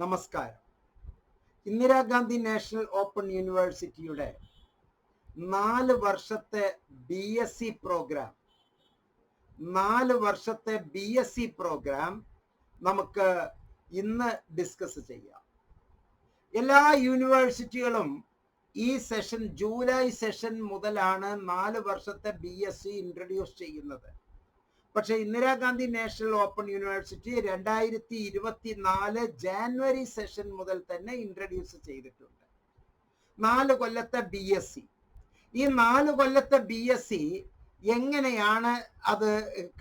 നമസ്കാരം. Indira Gandhi national open യൂണിവേഴ്സിറ്റിയുടെ നാല് വർഷത്തെ ബി എസ് സി പ്രോഗ്രാം നാല് വർഷത്തെ ബി എസ് സി പ്രോഗ്രാം നമുക്ക് ഇന്ന് ഡിസ്കസ് ചെയ്യാം. എല്ലാ യൂണിവേഴ്സിറ്റികളും ഈ സെഷൻ ജൂലൈ സെഷൻ മുതലാണ് നാല് വർഷത്തെ ബി എസ് സി ഇൻട്രൊഡ്യൂസ് ചെയ്യുന്നത്. പക്ഷെ ഇന്ദിരാഗാന്ധി നാഷണൽ ഓപ്പൺ യൂണിവേഴ്സിറ്റി രണ്ടായിരത്തി ഇരുപത്തി നാല് ജാനുവരി സെഷൻ മുതൽ തന്നെ ഇൻട്രൊഡ്യൂസ് ചെയ്തിട്ടുണ്ട്. നാല് കൊല്ലത്തെ ബി എസ് സി ഈ നാല് കൊല്ലത്തെ ബി എസ് സി എങ്ങനെയാണ് അത്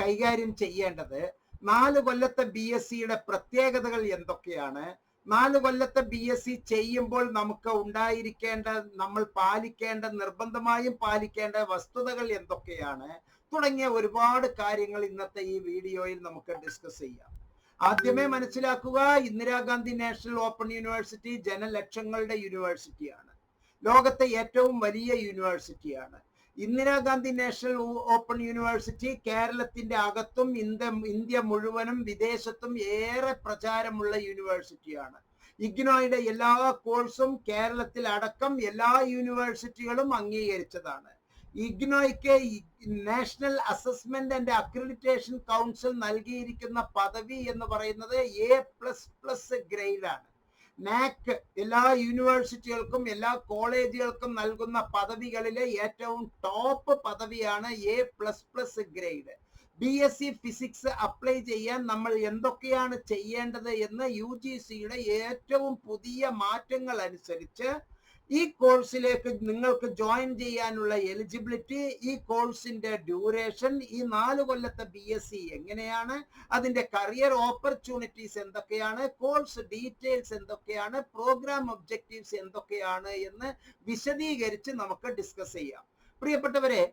കൈകാര്യം ചെയ്യേണ്ടത്? നാല് കൊല്ലത്തെ ബി എസ് സിയുടെ പ്രത്യേകതകൾ എന്തൊക്കെയാണ്? നാല് കൊല്ലത്തെ ബി എസ് സി ചെയ്യുമ്പോൾ നമുക്ക് ഉണ്ടായിരിക്കേണ്ട നമ്മൾ പാലിക്കേണ്ട നിർബന്ധമായും പാലിക്കേണ്ട വസ്തുതകൾ എന്തൊക്കെയാണ്? തുടങ്ങിയ ഒരുപാട് കാര്യങ്ങൾ ഇന്നത്തെ ഈ വീഡിയോയിൽ നമുക്ക് ഡിസ്കസ് ചെയ്യാം. ആദ്യമേ മനസ്സിലാക്കുക ഇന്ദിരാഗാന്ധി നാഷണൽ ഓപ്പൺ യൂണിവേഴ്സിറ്റി ജനലക്ഷങ്ങളുടെ യൂണിവേഴ്സിറ്റിയാണ്. ലോകത്തെ ഏറ്റവും വലിയ യൂണിവേഴ്സിറ്റിയാണ്. ഇന്ദിരാഗാന്ധി നാഷണൽ ഓപ്പൺ യൂണിവേഴ്സിറ്റി കേരളത്തിന്റെ അകത്തും ഇന്ത്യ ഇന്ത്യ മുഴുവനും വിദേശത്തും ഏറെ പ്രചാരമുള്ള യൂണിവേഴ്സിറ്റിയാണ്. ഇഗ്നോയുടെ എല്ലാ കോഴ്സും കേരളത്തിൽ അടക്കം എല്ലാ യൂണിവേഴ്സിറ്റികളും അംഗീകരിച്ചതാണ്. ഇഗ്നോയ്ക്ക് national assessment and accreditation council നൽകിയിരിക്കുന്ന പദവി എന്ന് പറയുന്നത് എ പ്ലസ് പ്ലസ് ഗ്രേഡാണ് നാക്ക് നാക് എല്ലാ യൂണിവേഴ്സിറ്റികൾക്കും എല്ലാ കോളേജുകൾക്കും നൽകുന്ന പദവികളിലെ ഏറ്റവും top പദവിയാണ് A plus plus grade B S C physics apply ചെയ്യാൻ നമ്മൾ എന്തൊക്കെയാണ് ചെയ്യേണ്ടത് എന്ന് യു ജി സിയുടെ ഏറ്റവും പുതിയ മാറ്റങ്ങൾ അനുസരിച്ച് ഈ കോഴ്സിലേക്ക് നിങ്ങൾക്ക് ജോയിൻ ചെയ്യാനുള്ള എലിജിബിലിറ്റി ഈ കോഴ്സിന്റെ ഡ്യൂറേഷൻ ഈ നാല് കൊല്ലത്തെ ബി എസ് സി എങ്ങനെയാണ് അതിന്റെ കരിയർ ഓപ്പർച്യൂണിറ്റീസ് എന്തൊക്കെയാണ് കോഴ്സ് ഡീറ്റെയിൽസ് എന്തൊക്കെയാണ് പ്രോഗ്രാം ഒബ്ജക്റ്റീവ്സ് എന്തൊക്കെയാണ് എന്ന് വിശദീകരിച്ച് നമുക്ക് ഡിസ്കസ് ചെയ്യാം. പ്രിയപ്പെട്ടവരെ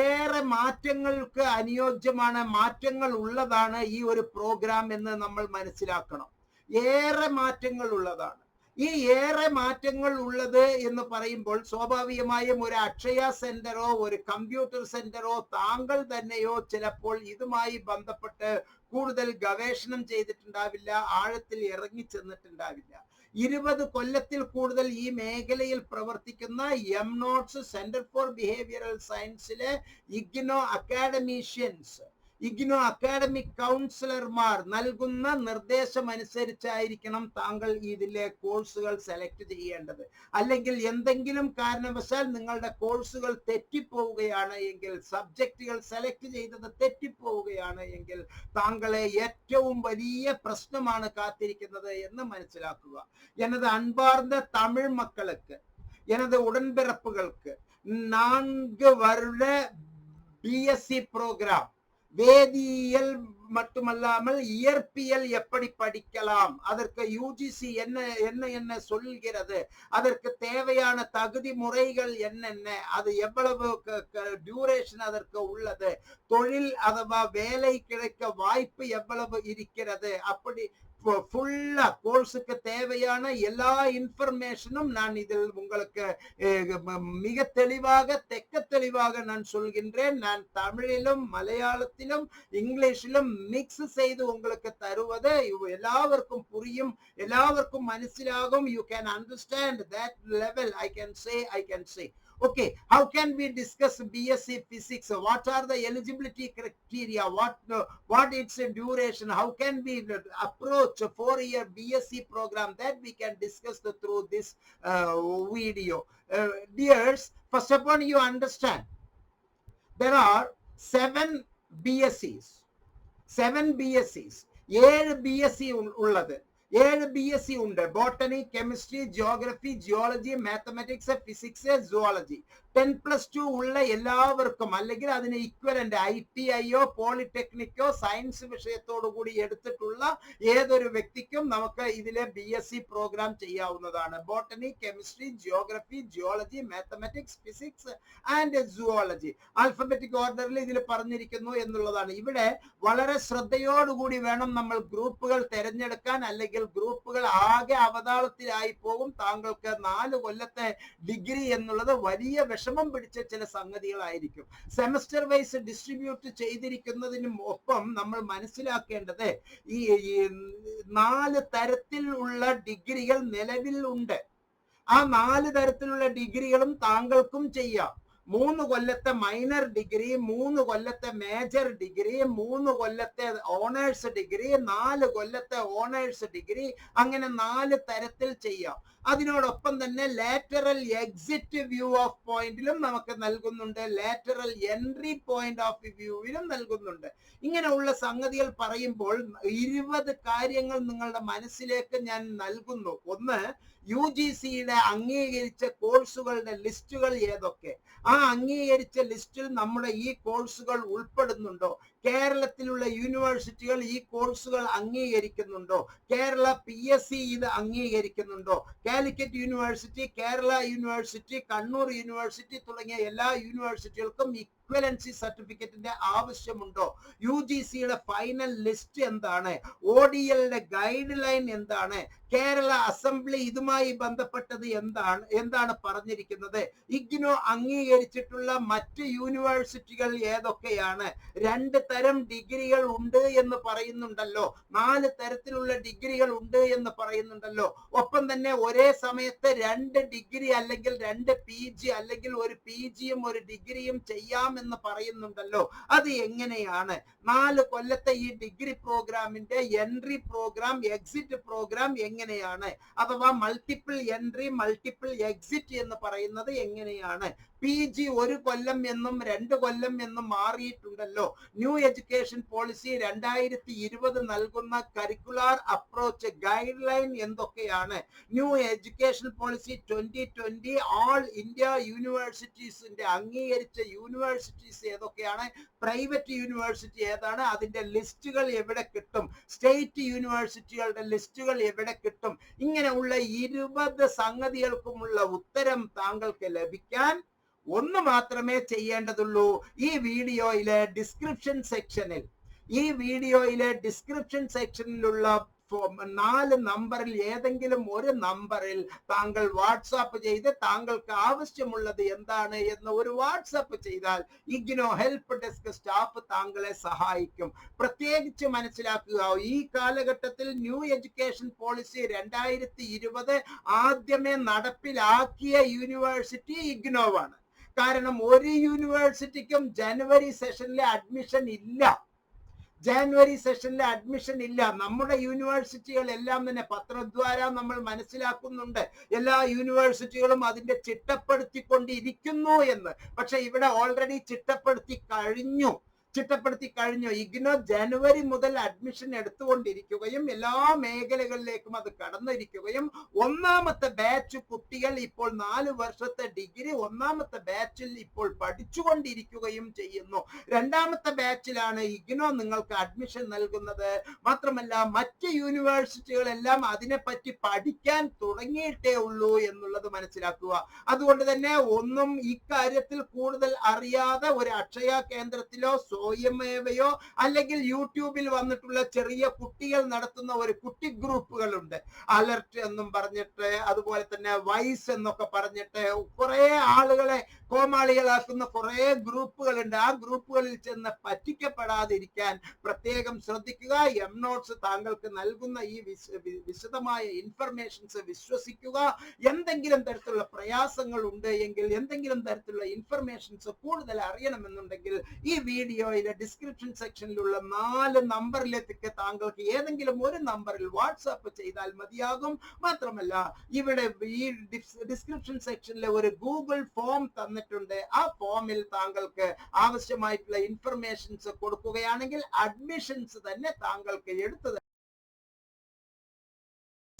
ഏറെ മാറ്റങ്ങൾക്ക് അനുയോജ്യമാണ് മാറ്റങ്ങൾ ഉള്ളതാണ് ഈ ഒരു പ്രോഗ്രാം എന്ന് നമ്മൾ മനസ്സിലാക്കണം. ഏറെ മാറ്റങ്ങൾ ഉള്ളതാണ്. ഈ ഏറെ മാറ്റങ്ങൾ ഉള്ളത് എന്ന് പറയുമ്പോൾ സ്വാഭാവികമായും ഒരു അക്ഷയ സെന്ററോ ഒരു കമ്പ്യൂട്ടർ സെന്ററോ താങ്കൾ തന്നെയോ ചിലപ്പോൾ ഇതുമായി ബന്ധപ്പെട്ട് കൂടുതൽ ഗവേഷണം ചെയ്തിട്ടുണ്ടാവില്ല ആഴത്തിൽ ഇറങ്ങി ചെന്നിട്ടുണ്ടാവില്ല. ഇരുപത് കൊല്ലത്തിൽ കൂടുതൽ ഈ മേഖലയിൽ പ്രവർത്തിക്കുന്ന M notes centre for behavioural സയൻസിലെ IGNOU academicians IGNOU academic കൗൺസിലർമാർ നൽകുന്ന നിർദ്ദേശം അനുസരിച്ചായിരിക്കണം താങ്കൾ ഇതിലെ കോഴ്സുകൾ സെലക്ട് ചെയ്യേണ്ടത് അല്ലെങ്കിൽ എന്തെങ്കിലും കാരണവശാൽ നിങ്ങളുടെ കോഴ്സുകൾ തെറ്റിപ്പോവുകയാണ് എങ്കിൽ സബ്ജക്റ്റുകൾ സെലക്ട് ചെയ്തത് തെറ്റിപ്പോവുകയാണ് എങ്കിൽ താങ്കളെ ഏറ്റവും വലിയ പ്രശ്നമാണ് കാത്തിരിക്കുന്നത് എന്ന് മനസ്സിലാക്കുക எனது அன்பார்ந்த தமிழ் மக்களுக்கு எனது உடன்பிறப்புகளுக்கு நான்கு வருட பிஎஸ்சி ப்ரோக்ராம் வேதியியல் மட்டுமல்லாமல் இயற்பியல் எப்படி படிக்கலாம்? அதற்கு யூஜிசி என்ன என்ன என்ன சொல்கிறது? அதற்கு தேவையான தகுதி முறைகள் என்னென்ன? அது எவ்வளவு டியூரேஷன் அதற்கு உள்ளது? தொழில் அதுவா வேலை கிடைக்க வாய்ப்பு எவ்வளவு இருக்கிறது? அப்படி ஃபுல்லா கோர்ஸுக்கு தேவையான எல்லா இன்ஃபர்மேஷனும் நான் இதில் உங்களுக்கு மிக தெளிவாக தெக்க தெளிவாக நான் சொல்கின்றேன். நான் தமிழிலும் மலையாளத்திலும் இங்கிலீஷிலும் மிக்ஸ் செய்து உங்களுக்கு தருவது எல்லாவருக்கும் புரியும் எல்லாருக்கும் மனசிலாகும். You can understand that level I can say I can say okay how can we discuss bsc physics what are the eligibility criteria what uh, what its duration how can we approach a four year bsc program that we can discuss the, through this uh, video uh, dears first of all you understand there are seven bscs seven bscs ഏഴ് B S C ഉള്ളത് ഏഴ് B S C ഉണ്ട്. Botany chemistry geography geology mathematics physics zoology ten plus two ഉള്ള എല്ലാവർക്കും അല്ലെങ്കിൽ അതിന് equivalent I T ഐയോ പോളിടെക്നിക്കോ സയൻസ് വിഷയത്തോടു കൂടി എടുത്തിട്ടുള്ള ഏതൊരു വ്യക്തിക്കും നമുക്ക് ഇതിലെ ബി എസ് സി പ്രോഗ്രാം ചെയ്യാവുന്നതാണ്. Botany chemistry geography geology mathematics physics and zoology alphabetic ഓർഡറിൽ ഇതിൽ പറഞ്ഞിരിക്കുന്നു എന്നുള്ളതാണ്. ഇവിടെ വളരെ ശ്രദ്ധയോടുകൂടി വേണം നമ്മൾ ഗ്രൂപ്പുകൾ തിരഞ്ഞെടുക്കാൻ അല്ലെങ്കിൽ എങ്കിൽ ഗ്രൂപ്പുകൾ ആകെ അവതാളത്തിലായി പോകും. താങ്കൾക്ക് നാല് കൊല്ലത്തെ ഡിഗ്രി എന്നുള്ളത് വലിയ വിഷമം പിടിച്ച ചില സംഗതികളായിരിക്കും. സെമസ്റ്റർ വൈസ് ഡിസ്ട്രിബ്യൂട്ട് ചെയ്തിരിക്കുന്നതിനും ഒപ്പം നമ്മൾ മനസ്സിലാക്കേണ്ടത് ഈ നാല് തരത്തിലുള്ള ഡിഗ്രികൾ നിലവിൽ ഉണ്ട് ആ നാല് തരത്തിലുള്ള ഡിഗ്രികളും താങ്കൾക്കും ചെയ്യാം. മൂന്ന് കൊല്ലത്തെ മൈനർ ഡിഗ്രി മൂന്ന് കൊല്ലത്തെ മേജർ ഡിഗ്രി മൂന്ന് കൊല്ലത്തെ ഓണേഴ്സ് ഡിഗ്രി നാല് കൊല്ലത്തെ ഓണേഴ്സ് ഡിഗ്രി അങ്ങനെ നാല് തരത്തിൽ ചെയ്യാം. അതിനോടൊപ്പം തന്നെ ലാറ്ററൽ എക്സിറ്റ് വ്യൂ ഓഫ് പോയിന്റിലും നമുക്ക് നൽകുന്നുണ്ട്. ലാറ്ററൽ എൻട്രി പോയിന്റ് ഓഫ് വ്യൂവിലും നൽകുന്നുണ്ട്. ഇങ്ങനെയുള്ള സംഗതികൾ പറയുമ്പോൾ ഇരുപത് കാര്യങ്ങൾ നിങ്ങളുടെ മനസ്സിലേക്ക് ഞാൻ നൽകുന്നു. ഒന്ന് യു ജി സിയുടെ അംഗീകരിച്ച കോഴ്സുകളുടെ ലിസ്റ്റുകൾ ഏതൊക്കെ? ആ അംഗീകരിച്ച ലിസ്റ്റിൽ നമ്മുടെ ഈ കോഴ്സുകൾ ഉൾപ്പെടുന്നുണ്ടോ? കേരളത്തിലുള്ള യൂണിവേഴ്സിറ്റികൾ ഈ കോഴ്സുകൾ അംഗീകരിക്കുന്നുണ്ടോ? കേരള പി എസ് സി ഇത് അംഗീകരിക്കുന്നുണ്ടോ? Calicut university Kerala university Kannur university തുടങ്ങിയ എല്ലാ യൂണിവേഴ്സിറ്റികൾക്കും ഇക്വലൻസി സർട്ടിഫിക്കറ്റിന്റെ ആവശ്യമുണ്ടോ? യു ജി സിയുടെ ഫൈനൽ ലിസ്റ്റ് എന്താണ്? ഒ ഡി എല്ലിന്റെ ഗൈഡ് ലൈൻ എന്താണ്? കേരള അസംബ്ലി ഇതുമായി ബന്ധപ്പെട്ടത് എന്താണ്? എന്താണ് പറഞ്ഞിരിക്കുന്നത്? ഇഗ്നോ അംഗീകരിച്ചിട്ടുള്ള മറ്റ് യൂണിവേഴ്സിറ്റികൾ ഏതൊക്കെയാണ്? രണ്ട് തരം ഡിഗ്രികൾ ഉണ്ട് എന്ന് പറയുന്നുണ്ടല്ലോ. നാല് തരത്തിലുള്ള ഡിഗ്രികൾ ഉണ്ട് എന്ന് പറയുന്നുണ്ടല്ലോ. ഒപ്പം തന്നെ ഒരേ സമയത്ത് രണ്ട് ഡിഗ്രി അല്ലെങ്കിൽ രണ്ട് പി ജി അല്ലെങ്കിൽ ഒരു പി ജിയും ഒരു ഡിഗ്രിയും ചെയ്യാമെന്ന് പറയുന്നുണ്ടല്ലോ. അത് എങ്ങനെയാണ്? നാല് കൊല്ലത്തെ ഈ ഡിഗ്രി പ്രോഗ്രാമിന്റെ എൻട്രി പ്രോഗ്രാം എക്സിറ്റ് പ്രോഗ്രാം എങ്ങനെയാണ്? അഥവാ മൾട്ടിപ്പിൾ എൻട്രി മൾട്ടിപ്പിൾ എക്സിറ്റ് എന്ന് പറയുന്നത് എങ്ങനെയാണ്? പി ജി ഒരു കൊല്ലം എന്നും രണ്ട് കൊല്ലം എന്നും മാറിയിട്ടുണ്ടല്ലോ. ന്യൂ എഡ്യൂക്കേഷൻ പോളിസി രണ്ടായിരത്തി ഇരുപത് നൽകുന്ന കരിക്കുലാർ അപ്രോച്ച് ഗൈഡ് ലൈൻ എന്തൊക്കെയാണ് new education policy twenty twenty all India യൂണിവേഴ്സിറ്റീസിന്റെ അംഗീകരിച്ച യൂണിവേഴ്സിറ്റീസ് ഏതൊക്കെയാണ്? പ്രൈവറ്റ് യൂണിവേഴ്സിറ്റി ഏതാണ്? അതിന്റെ ലിസ്റ്റുകൾ എവിടെ കിട്ടും? സ്റ്റേറ്റ് യൂണിവേഴ്സിറ്റികളുടെ ലിസ്റ്റുകൾ എവിടെ കിട്ടും? ഇങ്ങനെയുള്ള ഇരുപത് സംഗതികൾക്കുമുള്ള ഉത്തരം താങ്കൾക്ക് ലഭിക്കാൻ ഒന്ന് മാത്രമേ ചെയ്യേണ്ടതുള്ളൂ ഈ വീഡിയോയിലെ ഡിസ്ക്രിപ്ഷൻ സെക്ഷനിൽ ഈ വീഡിയോയിലെ ഡിസ്ക്രിപ്ഷൻ സെക്ഷനിലുള്ള നാല് നമ്പറിൽ ഏതെങ്കിലും ഒരു നമ്പറിൽ താങ്കൾ വാട്സാപ്പ് ചെയ്ത് താങ്കൾക്ക് ആവശ്യമുള്ളത് എന്താണ് എന്ന് ഒരു വാട്സാപ്പ് ചെയ്താൽ ഇഗ്നോ ഹെൽപ്പ് ഡെസ്ക് സ്റ്റാഫ് താങ്കളെ സഹായിക്കും. പ്രത്യേകിച്ച് മനസ്സിലാക്കുക ഈ കാലഘട്ടത്തിൽ ന്യൂ എഡ്യൂക്കേഷൻ പോളിസി രണ്ടായിരത്തി ഇരുപത് ആദ്യമേ നടപ്പിലാക്കിയ യൂണിവേഴ്സിറ്റി ഇഗ്നോവാണ്. കാരണം ഒരു യൂണിവേഴ്സിറ്റിക്കും ജനുവരി സെഷനിലെ അഡ്മിഷൻ ഇല്ല. ജനുവരി സെഷനിലെ അഡ്മിഷൻ ഇല്ല. നമ്മുടെ യൂണിവേഴ്സിറ്റികൾ എല്ലാം തന്നെ പത്രദ്വാര നമ്മൾ മനസ്സിലാക്കുന്നുണ്ട്. എല്ലാ യൂണിവേഴ്സിറ്റികളും അതിന്റെ ചിട്ടപ്പെടുത്തിക്കൊണ്ടിരിക്കുന്നു എന്ന്. പക്ഷെ ഇവിടെ ഓൾറെഡി ചിട്ടപ്പെടുത്തി കഴിഞ്ഞു. ചിട്ടപ്പെടുത്തി കഴിഞ്ഞു. ഇഗ്നോ ജനുവരി മുതൽ അഡ്മിഷൻ എടുത്തുകൊണ്ടിരിക്കുകയും എല്ലാ മേഖലകളിലേക്കും അത് കടന്നിരിക്കുകയും ഒന്നാമത്തെ ബാച്ച് കുട്ടികൾ ഇപ്പോൾ നാല് വർഷത്തെ ഡിഗ്രി ഒന്നാമത്തെ ബാച്ചിൽ ഇപ്പോൾ പഠിച്ചുകൊണ്ടിരിക്കുകയും ചെയ്യുന്നു. രണ്ടാമത്തെ ബാച്ചിലാണ് ഇഗ്നോ നിങ്ങൾക്ക് അഡ്മിഷൻ നൽകുന്നത്. മാത്രമല്ല മറ്റ് യൂണിവേഴ്സിറ്റികളെല്ലാം അതിനെപ്പറ്റി പഠിക്കാൻ തുടങ്ങിയിട്ടേ ഉള്ളൂ എന്നുള്ളത് മനസ്സിലാക്കുക. അതുകൊണ്ട് തന്നെ ഒന്നും ഇക്കാര്യത്തിൽ കൂടുതൽ അറിയാതെ ഒരു അക്ഷയ കേന്ദ്രത്തിലോ സ്വയമേവയോ അല്ലെങ്കിൽ യൂട്യൂബിൽ വന്നിട്ടുള്ള ചെറിയ കുട്ടികൾ നടത്തുന്ന ഒരു കുട്ടി ഗ്രൂപ്പുകളുണ്ട്. അലർട്ട് എന്നും പറഞ്ഞിട്ട് അതുപോലെ തന്നെ വൈസ് എന്നൊക്കെ പറഞ്ഞിട്ട് കുറെ ആളുകളെ കോമാളികളാക്കുന്ന കുറെ ഗ്രൂപ്പുകളുണ്ട്. ആ ഗ്രൂപ്പുകളിൽ ചെന്ന് പറ്റിക്കപ്പെടാതിരിക്കാൻ പ്രത്യേകം ശ്രദ്ധിക്കുക. എം നോട്ട്സ് താങ്കൾക്ക് നൽകുന്ന ഈ വിശദമായ ഇൻഫർമേഷൻസ് വിശ്വസിക്കുക. എന്തെങ്കിലും തരത്തിലുള്ള പ്രയാസങ്ങൾ ഉണ്ട് എങ്കിൽ എന്തെങ്കിലും തരത്തിലുള്ള ഇൻഫർമേഷൻസ് കൂടുതൽ അറിയണമെന്നുണ്ടെങ്കിൽ ഈ വീഡിയോയിലെ ഡിസ്ക്രിപ്ഷൻ സെക്ഷനിലുള്ള നാല് നമ്പറിലേക്ക് താങ്കൾക്ക് ഏതെങ്കിലും ഒരു നമ്പറിൽ വാട്സാപ്പ് ചെയ്താൽ മതിയാകും. മാത്രമല്ല ഇവിടെ ഈ ഡിസ്ക്രിപ്ഷൻ സെക്ഷനിലെ ഒരു ഗൂഗിൾ ഫോം തന്നിട്ടുണ്ട്. ആ ഫോമിൽ താങ്കൾക്ക് ആവശ്യമായിട്ടുള്ള ഇൻഫർമേഷൻസ് കൊടുക്കുകയാണെങ്കിൽ അഡ്മിഷൻസ് തന്നെ താങ്കൾക്ക് എടുത്തു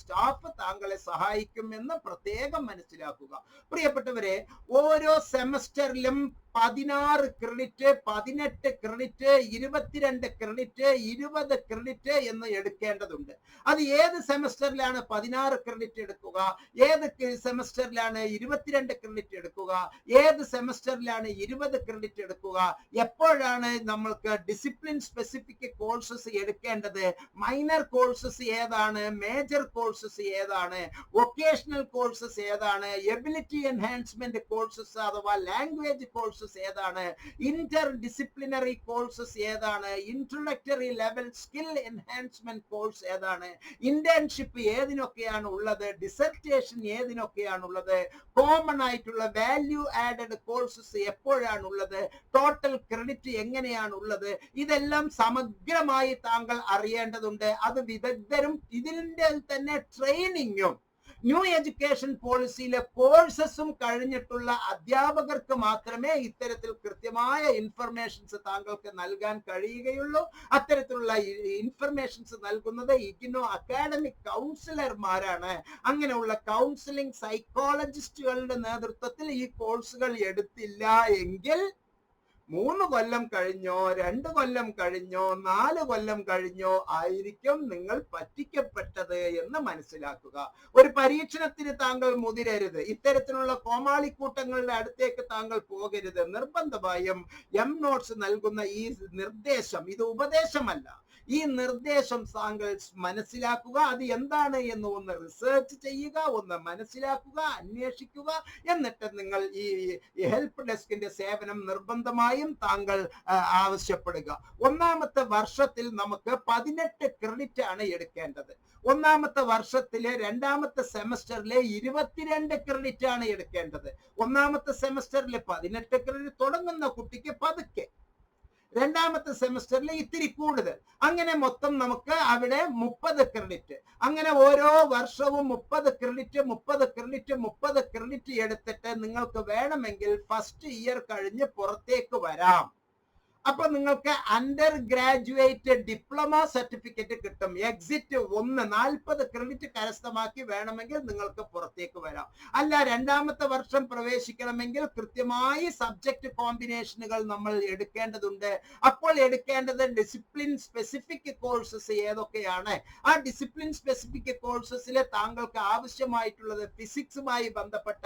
സ്റ്റാഫ് താങ്കളെ സഹായിക്കുമെന്ന് പ്രത്യേകം മനസ്സിലാക്കുക. പ്രിയപ്പെട്ടവരെ ഓരോ സെമസ്റ്ററിലും പതിനാറ് ക്രെഡിറ്റ് പതിനെട്ട് ക്രെഡിറ്റ് ഇരുപത്തിരണ്ട് ക്രെഡിറ്റ് ഇരുപത് ക്രെഡിറ്റ് എന്ന് എടുക്കേണ്ടതുണ്ട്. അത് ഏത് സെമസ്റ്ററിലാണ് പതിനാറ് ക്രെഡിറ്റ് എടുക്കുക? ഏത് സെമസ്റ്ററിലാണ് ഇരുപത്തിരണ്ട് ക്രെഡിറ്റ് എടുക്കുക? ഏത് സെമസ്റ്ററിലാണ് ഇരുപത് ക്രെഡിറ്റ് എടുക്കുക? എപ്പോഴാണ് നമ്മൾക്ക് ഡിസിപ്ലിൻ സ്പെസിഫിക് കോഴ്സസ് എടുക്കേണ്ടത്? മൈനർ കോഴ്സസ് ഏതാണ്? മേജർ കോഴ്സസ് ഏതാണ്? വൊക്കേഷണൽ കോഴ്സസ് ഏതാണ്? എബിലിറ്റി എൻഹാൻസ്മെന്റ് കോഴ്സസ് അഥവാ ലാംഗ്വേജ് കോഴ്സസ് ഏതാണ്? ഇന്റർ ഡിസിപ്ലിനറി കോഴ്സസ് ഏതാണ്? Introductory level skill enhancement course ഏതാണ്? ഇന്റേൺഷിപ്പ് ഏതിനൊക്കെയാണ് ഉള്ളത്? ഡിസർട്ടേഷൻ ഏതിനൊക്കെയാണ് ഉള്ളത്? കോമൺ ആയിട്ടുള്ള വാല്യൂ ആഡഡ് കോഴ്സസ് എപ്പോഴാണ് ഉള്ളത്? ടോട്ടൽ ക്രെഡിറ്റ് എങ്ങനെയാണ് ഉള്ളത്? ഇതെല്ലാം സമഗ്രമായി താങ്കൾ അറിയേണ്ടതുണ്ട്. അത് വിദഗ്ധരും ഇതിന്റെ തന്നെ ട്രെയിനിങ്ങും ന്യൂ എഡ്യൂക്കേഷൻ പോളിസിയിലെ കോഴ്സസും കഴിഞ്ഞിട്ടുള്ള അധ്യാപകർക്ക് മാത്രമേ ഇത്തരത്തിൽ കൃത്യമായ ഇൻഫർമേഷൻസ് താങ്കൾക്ക് നൽകാൻ കഴിയുകയുള്ളൂ. അത്തരത്തിലുള്ള ഇൻഫർമേഷൻസ് നൽകുന്നത് ഇഗ്നോ അക്കാഡമിക് കൗൺസിലർമാരാണ് അങ്ങനെയുള്ള കൗൺസിലിംഗ് സൈക്കോളജിസ്റ്റുകളുടെ നേതൃത്വത്തിൽ ഈ കോഴ്സുകൾ എടുത്തില്ല എങ്കിൽ മൂന്ന് കൊല്ലം കഴിഞ്ഞോ രണ്ട് കൊല്ലം കഴിഞ്ഞോ നാല് കൊല്ലം കഴിഞ്ഞോ ആയിരിക്കും നിങ്ങൾ പറ്റിക്കപ്പെട്ടത് എന്ന് മനസ്സിലാക്കുക. ഒരു പരീക്ഷണത്തിന് താങ്കൾ മുതിരരുത്. ഇത്തരത്തിലുള്ള കോമാളിക്കൂട്ടങ്ങളുടെ അടുത്തേക്ക് താങ്കൾ പോകരുത്. നിർബന്ധമായും എം നോട്ട്സ് നൽകുന്ന ഈ നിർദ്ദേശം ഇത് ഉപദേശമല്ല. ഈ നിർദ്ദേശം താങ്കൾ മനസ്സിലാക്കുക. അത് എന്താണ് എന്ന് ഒന്ന് റിസർച്ച് ചെയ്യുക ഒന്ന് മനസ്സിലാക്കുക അന്വേഷിക്കുക. എന്നിട്ട് നിങ്ങൾ ഈ ഹെൽപ്പ് ഡെസ്കിന്റെ സേവനം നിർബന്ധമായും താങ്കൾ ആവശ്യപ്പെടുക. ഒന്നാമത്തെ വർഷത്തിൽ നമുക്ക് പതിനെട്ട് ക്രെഡിറ്റ് ആണ് എടുക്കേണ്ടത്. ഒന്നാമത്തെ വർഷത്തിലെ രണ്ടാമത്തെ സെമസ്റ്ററിലെ ഇരുപത്തിരണ്ട് ക്രെഡിറ്റ് ആണ് എടുക്കേണ്ടത്. ഒന്നാമത്തെ സെമസ്റ്ററിലെ പതിനെട്ട് ക്രെഡിറ്റ് തുടങ്ങുന്ന കുട്ടിക്ക് പതുക്കെ. രണ്ടാമത്തെ സെമസ്റ്ററിൽ ഇത്തിരി കൂടുതൽ. അങ്ങനെ മൊത്തം നമുക്ക് അവിടെ മുപ്പത് ക്രെഡിറ്റ്. അങ്ങനെ ഓരോ വർഷവും മുപ്പത് ക്രെഡിറ്റ് മുപ്പത് ക്രെഡിറ്റ് മുപ്പത് ക്രെഡിറ്റ് എടുത്തിട്ട് നിങ്ങൾക്ക് വേണമെങ്കിൽ ഫസ്റ്റ് ഇയർ കഴിഞ്ഞ് പുറത്തേക്ക് വരാം. അപ്പൊ നിങ്ങൾക്ക് അണ്ടർ ഗ്രാജുവേറ്റ് ഡിപ്ലോമ സർട്ടിഫിക്കറ്റ് കിട്ടും. എക്സിറ്റ് ഒന്ന് നാൽപ്പത് ക്രെഡിറ്റ് കരസ്ഥമാക്കി വേണമെങ്കിൽ നിങ്ങൾക്ക് പുറത്തേക്ക് വരാം. അല്ല രണ്ടാമത്തെ വർഷം പ്രവേശിക്കണമെങ്കിൽ കൃത്യമായി സബ്ജക്ട് കോമ്പിനേഷനുകൾ നമ്മൾ എടുക്കേണ്ടതുണ്ട്. അപ്പോൾ എടുക്കേണ്ടത് ഡിസിപ്ലിൻ സ്പെസിഫിക് കോഴ്സസ് ഏതൊക്കെയാണ്? ആ ഡിസിപ്ലിൻ സ്പെസിഫിക് കോഴ്സസിൽ താങ്കൾക്ക് ആവശ്യമായിട്ടുള്ളത് ഫിസിക്സുമായി ബന്ധപ്പെട്ട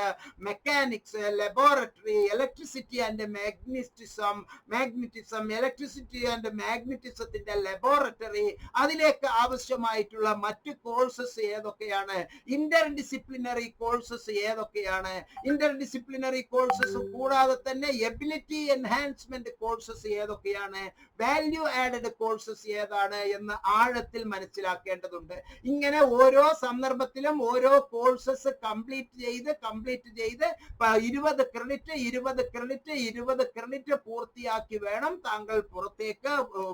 mechanics laboratory electricity and magnetism magnetism electricity and മാഗ്നറ്റിസത്തിന്റെ laboratory അതിലേക്ക് ആവശ്യമായിട്ടുള്ള മറ്റ് കോഴ്സസ് ഏതൊക്കെയാണ്? ഇന്റർ ഡിസിപ്ലിനറി കോഴ്സസ് ഏതൊക്കെയാണ്? ഇന്റർ ഡിസിപ്ലിനറി കോഴ്സസ് കൂടാതെ തന്നെ എബിലിറ്റി എൻഹാൻസ്മെന്റ് കോഴ്സസ് ഏതൊക്കെയാണ്? വാല്യൂ ആഡഡ് കോഴ്സസ് ഏതാണ് എന്ന് ആഴത്തിൽ മനസ്സിലാക്കേണ്ടതുണ്ട്. ഇങ്ങനെ ഓരോ സന്ദർഭത്തിലും ഓരോ കോഴ്സസ് കംപ്ലീറ്റ് ചെയ്ത് കംപ്ലീറ്റ് ചെയ്ത് ഇരുപത് ക്രെഡിറ്റ് ഇരുപത് ക്രെഡിറ്റ് ഇരുപത് ക്രെഡിറ്റ് പൂർത്തിയാക്കി വേണം താങ്കൾ പുറത്തേക്ക്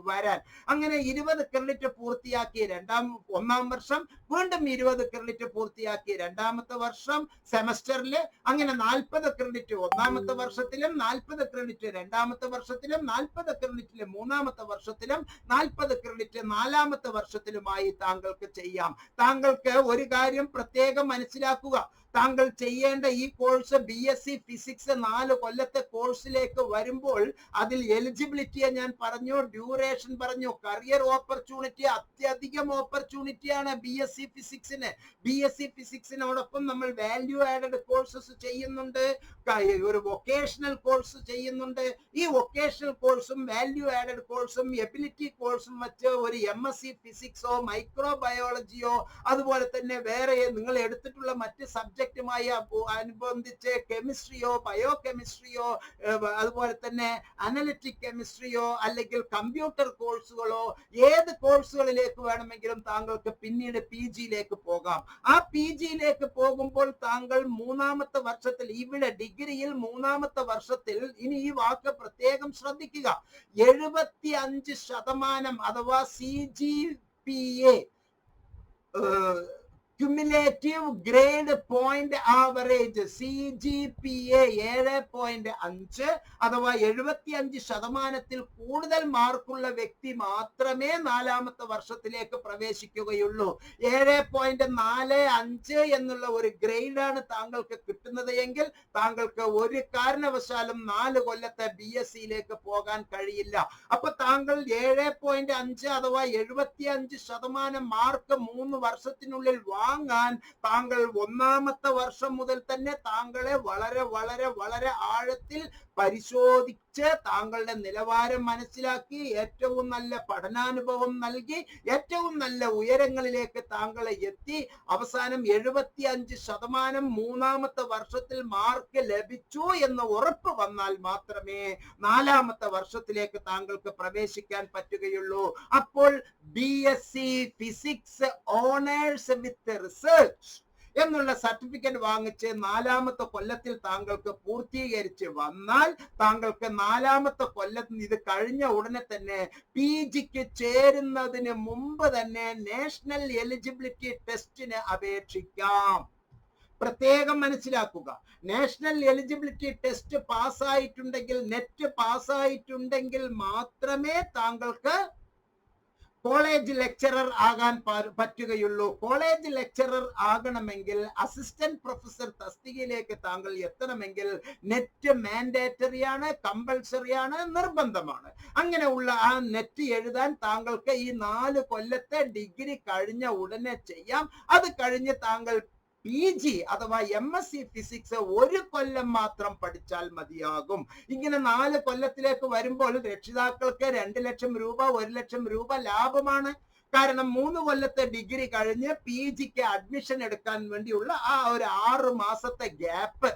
വരാൻ. അങ്ങനെ ഇരുപത് ക്രെഡിറ്റ് പൂർത്തിയാക്കി രണ്ടാം ഒന്നാം വർഷം വീണ്ടും ഇരുപത് ക്രെഡിറ്റ് പൂർത്തിയാക്കി രണ്ടാമത്തെ വർഷം സെമസ്റ്ററിൽ അങ്ങനെ നാൽപ്പത് ക്രെഡിറ്റ് ഒന്നാമത്തെ വർഷത്തിലും നാൽപ്പത് ക്രെഡിറ്റ് രണ്ടാമത്തെ വർഷത്തിലും നാൽപ്പത് ക്രെഡിറ്റിൽ മൂന്നാമത്തെ വർഷത്തിലും നാൽപ്പത് ക്രെഡിറ്റ് നാലാമത്തെ വർഷത്തിലുമായി താങ്കൾക്ക് ചെയ്യാം. താങ്കൾക്ക് ഒരു കാര്യം പ്രത്യേകം മനസ്സിലാക്കുക. താങ്കൾ ചെയ്യേണ്ട ഈ course B S C physics നാല് കൊല്ലത്തെ കോഴ്സിലേക്ക് വരുമ്പോൾ അതിൽ എലിജിബിലിറ്റിയെ ഞാൻ പറഞ്ഞു ഡ്യൂറേഷൻ പറഞ്ഞു കരിയർ ഓപ്പർച്യൂണിറ്റി അത്യധികം ഓപ്പർച്യൂണിറ്റിയാണ് ബി എസ് സി ഫിസിക്സിന് ബി എസ് സി ഫിസിക്സിനോടൊപ്പം നമ്മൾ വാല്യൂ ആഡഡ് കോഴ്സസ് ചെയ്യുന്നുണ്ട് ഒരു വൊക്കേഷണൽ കോഴ്സ് ചെയ്യുന്നുണ്ട്. ഈ വൊക്കേഷണൽ കോഴ്സും വാല്യൂ ആഡഡ് കോഴ്സും എബിലിറ്റി കോഴ്സും വെച്ച് ഒരു എം എസ് സി ഫിസിക്സോ മൈക്രോ ബയോളജിയോ അതുപോലെ തന്നെ വേറെ നിങ്ങൾ എടുത്തിട്ടുള്ള മറ്റ് സബ്ജക്റ്റുമായി അനുബന്ധിച്ച് കെമിസ്ട്രിയോ ബയോ കെമിസ്ട്രിയോ അതുപോലെ തന്നെ അനലറ്റിക് കെമിസ്ട്രിയോ അല്ലെങ്കിൽ കമ്പ്യൂട്ടർ കോഴ്സുകളോ ഏത് കോഴ്സുകളിലേക്ക് വേണമെങ്കിലും താങ്കൾക്ക് പിന്നീട് പി ജിയിലേക്ക് പോകാം. ആ പി ജിയിലേക്ക് പോകുമ്പോൾ താങ്കൾ മൂന്നാമത്തെ വർഷത്തിൽ ഇവിടെ ഡിഗ്രിയിൽ മൂന്നാമത്തെ വർഷത്തിൽ ഇനി ഈ വാക്ക് പ്രത്യേകം ശ്രദ്ധിക്കുക. എഴുപത്തി അഞ്ച് ശതമാനം അഥവാ C G P A cumulative grade point average C G P A ഏഴ് പോയിന്റ് അഞ്ച് അഥവാ എഴുപത്തി അഞ്ച് ശതമാനത്തിൽ കൂടുതൽ മാർക്കുള്ള വ്യക്തി മാത്രമേ നാലാമത്തെ വർഷത്തിലേക്ക് പ്രവേശിക്കുകയുള്ളൂ. ഏഴ് പോയിന്റ് നാല് അഞ്ച് എന്നുള്ള ഒരു ഗ്രേഡാണ് താങ്കൾക്ക് കിട്ടുന്നത് എങ്കിൽ താങ്കൾക്ക് ഒരു കാരണവശാലും നാല് കൊല്ലത്തെ ബി എസ് സിയിലേക്ക് പോകാൻ കഴിയില്ല. അപ്പൊ താങ്കൾ ഏഴ് പോയിന്റ് അഞ്ച് അഥവാ എഴുപത്തി അഞ്ച് ശതമാനം മാർക്ക് മൂന്ന് വർഷത്തിനുള്ളിൽ വാങ്ങാൻ താങ്കൾ ഒന്നാമത്തെ വർഷം മുതൽ തന്നെ താങ്കളെ വളരെ വളരെ വളരെ ആഴത്തിൽ പരിശോധിച്ച് താങ്കളുടെ നിലവാരം മനസ്സിലാക്കി ഏറ്റവും നല്ല പഠനാനുഭവം നൽകി ഏറ്റവും നല്ല ഉയരങ്ങളിലേക്ക് താങ്കളെ എത്തി. അവസാനം എഴുപത്തി അഞ്ച് ശതമാനം മൂന്നാമത്തെ വർഷത്തിൽ മാർക്ക് ലഭിച്ചു എന്ന് ഉറപ്പ് വന്നാൽ മാത്രമേ നാലാമത്തെ വർഷത്തിലേക്ക് താങ്കൾക്ക് പ്രവേശിക്കാൻ പറ്റുകയുള്ളൂ. അപ്പോൾ B S C physics honours with research എന്നുള്ള സർട്ടിഫിക്കറ്റ് വാങ്ങിച്ച് നാലാമത്തെ കൊല്ലത്തിൽ താങ്കൾക്ക് പൂർത്തീകരിച്ച് വന്നാൽ താങ്കൾക്ക് നാലാമത്തെ കൊല്ലത്തിൽ ഇത് കഴിഞ്ഞ ഉടനെ തന്നെ പി ജിക്ക് ചേരുന്നതിന് മുമ്പ് തന്നെ നാഷണൽ എലിജിബിലിറ്റി ടെസ്റ്റിന് അപേക്ഷിക്കാം. പ്രത്യേകം മനസ്സിലാക്കുക. നാഷണൽ എലിജിബിലിറ്റി ടെസ്റ്റ് പാസ്സായിട്ടുണ്ടെങ്കിൽ നെറ്റ് പാസ്സായിട്ടുണ്ടെങ്കിൽ മാത്രമേ താങ്കൾക്ക് കോളേജ് ലെക്ചറർ ആകാൻ പറ്റുകയുള്ളൂ. കോളേജ് ലെക്ചറർ ആകണമെങ്കിൽ അസിസ്റ്റന്റ് പ്രൊഫസർ തസ്തികയിലേക്ക് താങ്കൾ എത്തണമെങ്കിൽ നെറ്റ് മാൻഡേറ്ററി ആണ് കമ്പൽസറി ആണ് നിർബന്ധമാണ്. അങ്ങനെ ഉള്ള ആ നെറ്റ് എഴുതാൻ താങ്കൾക്ക് ഈ നാല് കൊല്ലത്തെ ഡിഗ്രി കഴിഞ്ഞ ഉടനെ ചെയ്യാം. അത് കഴിഞ്ഞ് താങ്കൾ പി ജി അഥവാ എം എസ് സി ഫിസിക്സ് ഒരു കൊല്ലം മാത്രം പഠിച്ചാൽ മതിയാകും. ഇങ്ങനെ നാല് കൊല്ലത്തിലേക്ക് വരുമ്പോൾ രക്ഷിതാക്കൾക്ക് രണ്ട് ലക്ഷം രൂപ ഒരു ലക്ഷം രൂപ ലാഭമാണ്. കാരണം മൂന്ന് കൊല്ലത്തെ ഡിഗ്രി കഴിഞ്ഞ് പി ജിക്ക് അഡ്മിഷൻ എടുക്കാൻ വേണ്ടിയുള്ള ആ ഒരു ആറ് മാസത്തെ ഗ്യാപ്പ്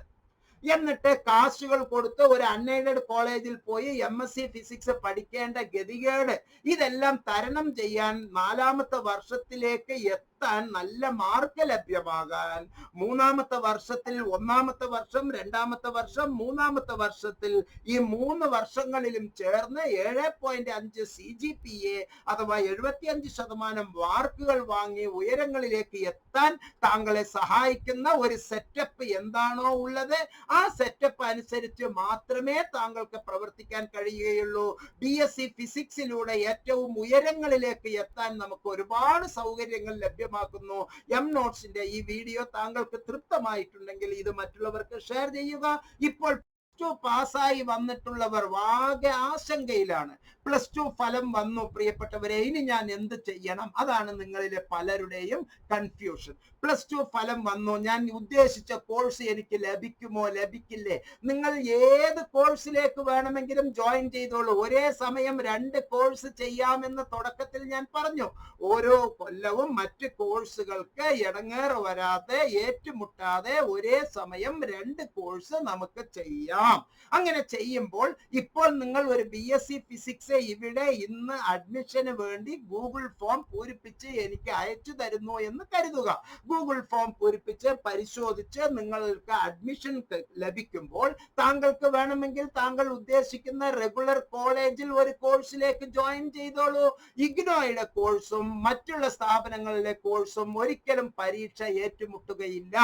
എന്നിട്ട് കാശുകൾ കൊടുത്ത് ഒരു അൺഎയ്ഡഡ് കോളേജിൽ പോയി എം എസ് സി ഫിസിക്സ് പഠിക്കേണ്ട ഗതികേട് ഇതെല്ലാം തരണം ചെയ്യാൻ നാലാമത്തെ വർഷത്തിലേക്ക് എത്താൻ നല്ല മാർക്ക് ലഭ്യമാകാൻ. മൂന്നാമത്തെ വർഷത്തിൽ ഒന്നാമത്തെ വർഷം രണ്ടാമത്തെ വർഷം മൂന്നാമത്തെ വർഷത്തിൽ ഈ മൂന്ന് വർഷങ്ങളിലും ചേർന്ന് ഏഴ് പോയിന്റ് അഞ്ച് സി ജി പി എ അഥവാ എഴുപത്തിയഞ്ച് ശതമാനം മാർക്കുകൾ വാങ്ങി ഉയരങ്ങളിലേക്ക് എത്താൻ താങ്കളെ സഹായിക്കുന്ന ഒരു സെറ്റപ്പ് എന്താണോ ഉള്ളത്. ആ സെറ്റപ്പ് അനുസരിച്ച് മാത്രമേ താങ്കൾക്ക് പ്രവർത്തിക്കാൻ കഴിയുകയുള്ളൂ. ബി എസ് സി ഫിസിക്സിലൂടെ ഏറ്റവും ഉയരങ്ങളിലേക്ക് എത്താൻ നമുക്ക് ഒരുപാട് സൗകര്യങ്ങൾ ലഭ്യമാക്കുന്നു. എം നോട്ട്സിന്റെ ഈ വീഡിയോ താങ്കൾക്ക് തൃപ്തമായിട്ടുണ്ടെങ്കിൽ ഇത് മറ്റുള്ളവർക്ക് ഷെയർ ചെയ്യുക. ഇപ്പോൾ ടു പാസ്സായി വന്നിട്ടുള്ളവർ ആകെ ആശങ്കയിലാണ്. പ്ലസ് ടു ഫലം വന്നു പ്രിയപ്പെട്ടവരെ. ഇനി ഞാൻ എന്ത് ചെയ്യണം? അതാണ് നിങ്ങളിലെ പലരുടെയും കൺഫ്യൂഷൻ പ്ലസ് ടു ഫലം വന്നു. ഞാൻ ഉദ്ദേശിച്ച കോഴ്സ് എനിക്ക് ലഭിക്കുമോ? ലഭിക്കില്ലേ? നിങ്ങൾ ഏത് കോഴ്സിലേക്ക് വേണമെങ്കിലും ജോയിൻ ചെയ്തോളൂ. ഒരേ സമയം രണ്ട് കോഴ്സ് ചെയ്യാമെന്ന് തുടക്കത്തിൽ ഞാൻ പറഞ്ഞു. ഓരോ കൊല്ലവും മറ്റ് കോഴ്സുകൾക്ക് ഇടങ്ങേറ് വരാതെ ഏറ്റുമുട്ടാതെ ഒരേ സമയം രണ്ട് കോഴ്സ് നമുക്ക് ചെയ്യാം. അങ്ങനെ ചെയ്യുമ്പോൾ ഇപ്പോൾ നിങ്ങൾ ഒരു ബി എസ് സി ഫിസിക്സ് ഇവിടെ ഇന്ന് അഡ്മിഷന് വേണ്ടി ഗൂഗിൾ ഫോം പൂരിപ്പിച്ച് എനിക്ക് അയച്ചു തരുന്നു എന്ന് കരുതുക. ഗൂഗിൾ ഫോം പൂരിപ്പിച്ച് പരിശോധിച്ച് നിങ്ങൾക്ക് അഡ്മിഷൻ ലഭിക്കുമ്പോൾ താങ്കൾക്ക് വേണമെങ്കിൽ താങ്കൾ ഉദ്ദേശിക്കുന്ന റെഗുലർ കോളേജിൽ ഒരു കോഴ്സിലേക്ക് ജോയിൻ ചെയ്തോളൂ. ഇഗ്നോയുടെ കോഴ്സും മറ്റുള്ള സ്ഥാപനങ്ങളിലെ കോഴ്സും ഒരിക്കലും പരീക്ഷ ഏറ്റുമുട്ടുകയില്ല.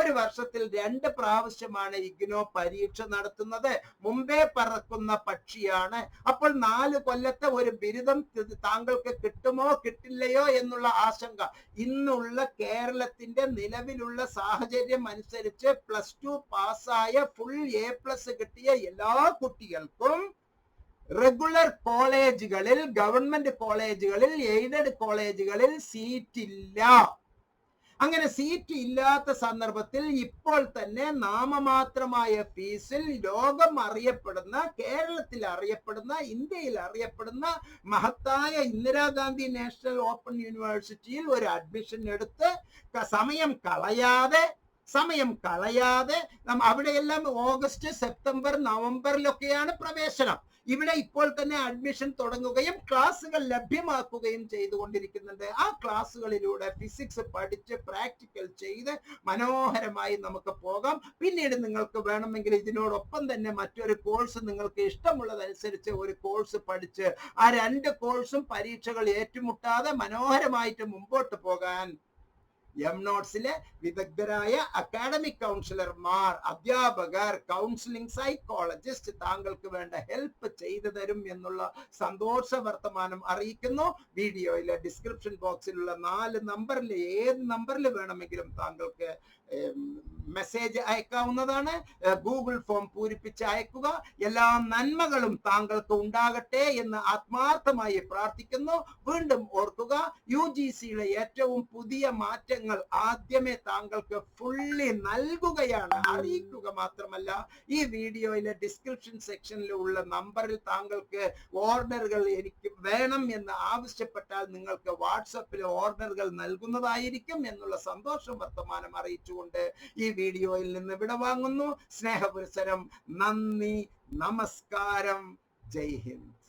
ഒരു വർഷത്തിൽ രണ്ട് പ്രാവശ്യമാണ് ഇഗ്നോ പരീക്ഷ നടത്തുന്നത്. മുമ്പേ പറക്കുന്ന പക്ഷിയാണ്. അപ്പോൾ നാല് കൊല്ലത്തെ ഒരു ബിരുദം താങ്കൾക്ക് കിട്ടുമോ കിട്ടില്ലയോ എന്നുള്ള ആശങ്ക. ഇന്നുള്ള കേരളത്തിന്റെ നിലവിലുള്ള സാഹചര്യം അനുസരിച്ച് പ്ലസ് ടു പാസ്സായ ഫുൾ എ പ്ലസ് കിട്ടിയ എല്ലാ കുട്ടികൾക്കും റെഗുലർ കോളേജുകളിൽ ഗവൺമെന്റ് കോളേജുകളിൽ എയ്ഡഡ് കോളേജുകളിൽ സീറ്റ് ഇല്ല. അങ്ങനെ സീറ്റ് ഇല്ലാത്ത സന്ദർഭത്തിൽ ഇപ്പോൾ തന്നെ നാമമാത്രമായ ഫീസിൽ ലോകം അറിയപ്പെടുന്ന കേരളത്തിൽ അറിയപ്പെടുന്ന ഇന്ത്യയിൽ അറിയപ്പെടുന്ന മഹത്തായ ഇന്ദിരാഗാന്ധി നാഷണൽ ഓപ്പൺ യൂണിവേഴ്സിറ്റിയിൽ ഒരു അഡ്മിഷൻ എടുത്ത് സമയം കളയാതെ സമയം കളയാതെ നമ്മ അവിടെയെല്ലാം ഓഗസ്റ്റ് സെപ്റ്റംബർ നവംബറിലൊക്കെയാണ് പ്രവേശനം. ഇവിടെ ഇപ്പോൾ തന്നെ അഡ്മിഷൻ തുടങ്ങുകയും ക്ലാസ്സുകൾ ലഭ്യമാക്കുകയും ചെയ്തുകൊണ്ടിരിക്കുന്നുണ്ട്. ആ ക്ലാസ്സുകളിലൂടെ ഫിസിക്സ് പഠിച്ച് പ്രാക്ടിക്കൽ ചെയ്ത് മനോഹരമായി നമുക്ക് പോകാം. പിന്നീട് നിങ്ങൾക്ക് വേണമെങ്കിൽ ഇതിനോടൊപ്പം തന്നെ മറ്റൊരു കോഴ്സ് നിങ്ങൾക്ക് ഇഷ്ടമുള്ളതനുസരിച്ച് ഒരു കോഴ്സ് പഠിച്ച് ആ രണ്ട് കോഴ്സും പരീക്ഷകൾ ഏറ്റുമുട്ടാതെ മനോഹരമായിട്ട് മുമ്പോട്ട് പോകാൻ എം നോട്ട്സിലെ വിദഗ്ധരായ അക്കാഡമിക് കൗൺസിലർമാർ അധ്യാപകർ കൗൺസിലിംഗ് സൈക്കോളജിസ്റ്റ് താങ്കൾക്ക് വേണ്ട ഹെൽപ്പ് ചെയ്തു തരും എന്നുള്ള സന്തോഷ വർത്തമാനം അറിയിക്കുന്നു. വീഡിയോയിലെ ഡിസ്ക്രിപ്ഷൻ ബോക്സിലുള്ള നാല് നമ്പറിൽ ഏത് നമ്പറിൽ വേണമെങ്കിലും താങ്കൾക്ക് മെസ്സേജ് അയക്കാവുന്നതാണ്. ഗൂഗിൾ ഫോം പൂരിപ്പിച്ച് അയക്കുക. എല്ലാ നന്മകളും താങ്കൾക്ക് ഉണ്ടാകട്ടെ എന്ന് ആത്മാർത്ഥമായി പ്രാർത്ഥിക്കുന്നു. വീണ്ടും ഓർക്കുക യു ജി സിയിലെ ഏറ്റവും പുതിയ മാറ്റങ്ങൾ ആദ്യമേ താങ്കൾക്ക് ഫുള്ളി നൽകുകയാണ്. അറിയിക്കുക മാത്രമല്ല ഈ വീഡിയോയിലെ ഡിസ്ക്രിപ്ഷൻ സെക്ഷനിലുള്ള നമ്പറിൽ താങ്കൾക്ക് ഓർഡറുകൾ എനിക്ക് വേണം എന്ന് ആവശ്യപ്പെട്ടാൽ നിങ്ങൾക്ക് വാട്സപ്പിൽ ഓർഡറുകൾ നൽകുന്നതായിരിക്കും എന്നുള്ള സന്തോഷം വർത്തമാനം അറിയിച്ചുകൊണ്ട് ഈ വീഡിയോയിൽ നിന്ന് വിട വാങ്ങുന്നു. സ്നേഹപുരസരം. നന്ദി. നമസ്കാരം. ജയ് ഹിന്ദ്.